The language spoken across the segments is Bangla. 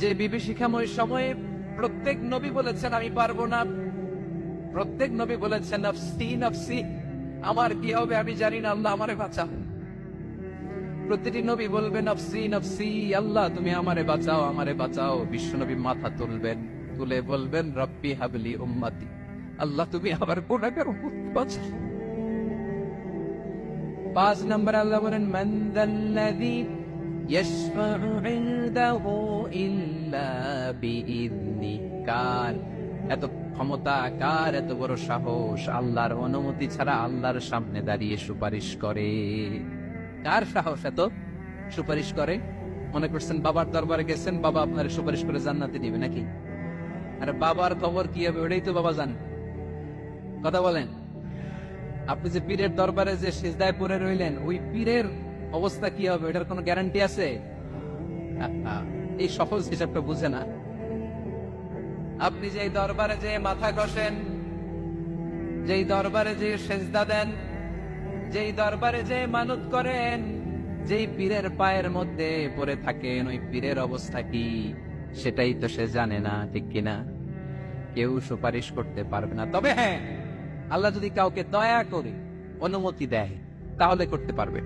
যে বিভীষিকাময় সময়ে প্রত্যেক নবী বলেছেন, আমি পারব না। প্রত্যেক নবী বলেছেন, নফসি নফসি, আমার কি হবে আমি জানি না, আল্লাহ আমারে বাঁচা প্রতিটি নবী বলবেন নফসি নফসি, আল্লাহ, তুমি আমারে বাঁচাও আমারে বাঁচাও। বিশ্ব নবী মাথা তুলবেন, তুলে বলবেন, রব্বি হাবলি উম্মাতি, আল্লাহ, তুমি আমার উম্মত, বাঁচাও। পাঁচ নম্বর আল্লাহ বলেন মন্দাল্লাযী ইয়াশফাউ ইনদাহু ইল্লা বিইذনি কার এত ক্ষমতা কার এত বড় সাহস, আল্লাহর অনুমতি ছাড়া আল্লাহর সামনে দাঁড়িয়ে সুপারিশ করে। কার সাহস এত? সুপারিশ করে? মনে করছেন বাবার দরবারে গেছেন, বাবা আপনার সুপারিশ করে জান্নাতে দিবে নাকি? আরে বাবার খবর কি হবে ওটাই তো বাবা জান। কথা বলেন, আপনি যে পীরের দরবারে যে সিজদায় পড়ে রইলেন, ওই পীরের অবস্থা কি হবে? এটার কোনো গ্যারান্টি আছে? এই সহজ হিসাবটা বুঝে না। আপনি যেই দরবারে যে মাথা ঘষেন, যেই দরবারে যে সেজদা দেন, যেই দরবারে যে মানত করেন, যেই পীরের পায়ের মধ্যে পড়ে থাকেন, ওই পীরের অবস্থা কি? সেটাই তো সে জানে না, ঠিক কিনা কেউ সুপারিশ করতে পারবে না। তবে হ্যাঁ আল্লাহ যদি কাউকে দয়া করে অনুমতি দেয়, তাহলে করতে পারবে।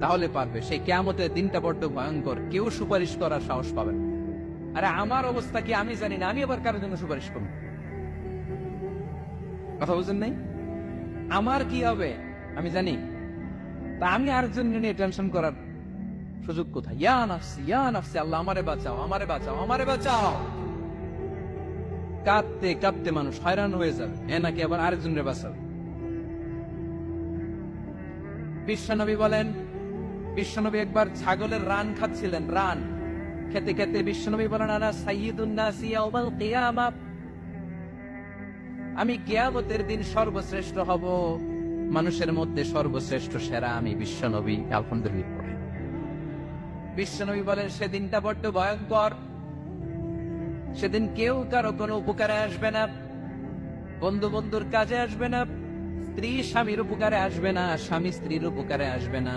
তাহলে পারবে। সেই কেয়ামতের দিনটা বড্ড ভয়ঙ্কর। কেউ সুপারিশ করার সাহস পাবে না। আরে আমার অবস্থা কি আমি জানি না। আমি আবার কারোর জন্য সুপারিশ করব? কথা বুঝেন নাই? আমার কি হবে? আমি জানি। তা আমি আরেকজন নিয়ে টেনশন করার সুযোগ কোথায়? ইয়া নাফসি ইয়া নাফসি, আল্লাহ আমারে বাঁচাও আমারে বাঁচাও আমারে বাঁচাও। কাঁদতে কাঁদতে মানুষ হয়রান হয়ে যাবে। এ নাকি আবার আরেকজনের বাঁচাবে? বিশ্বনবী বলেন বিশ্বনবী একবার ছাগলের রান খাচ্ছিলেন, রান। খেতে খেতে বিশ্বনবী বলেন আনা সাইয়্যিদুন নাসি কিয়ামা। আমি কিয়ামতের দিন সর্বশ্রেষ্ঠ হব, মানুষের মধ্যে সর্বশ্রেষ্ঠ সেরা আমি বিশ্বনবী, আলহামদুলিল্লাহ। বিশ্বনবী বলেন সেদিনটা বড্ড ভয়ঙ্কর। সেদিন কেউ কারও কোনো উপকারে আসবে না, বন্ধু বন্ধুর কাজে আসবে না, স্ত্রী স্বামীর উপকারে আসবে না, স্বামী স্ত্রীর উপকারে আসবে না।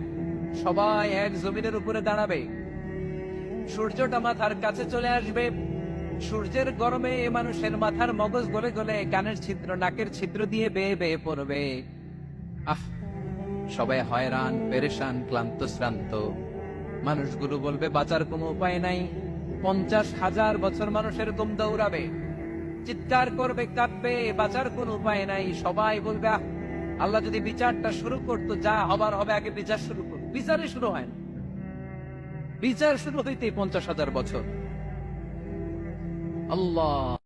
সবাই এক জমিনের উপরে দাঁড়াবে। সূর্যটা মাথার কাছে চলে আসবে। সূর্যের গরমে এ মানুষের মাথার মগজ গলে গলে কানের ছিদ্র নাকের ছিদ্র দিয়ে বেয়ে বেয়ে পড়বে। আহ সবাই হয়রান পেরেশান ক্লান্ত শ্রান্ত। মানুষগুলো বলবে বাঁচার কোনো উপায় নাই। পঞ্চাশ হাজার বছর মানুষের এরকম দৌড়াবে। চিৎকার করবে কাঁদবে বাঁচার কোন উপায় নাই। সবাই বলবে "আহ, আল্লাহ যদি বিচারটা শুরু করতো যা হবার হবে আগে বিচার শুরু করো বিচারে শুরু হয় না। বিচার শুরু হইতে পঞ্চাশ হাজার বছর। আল্লাহ।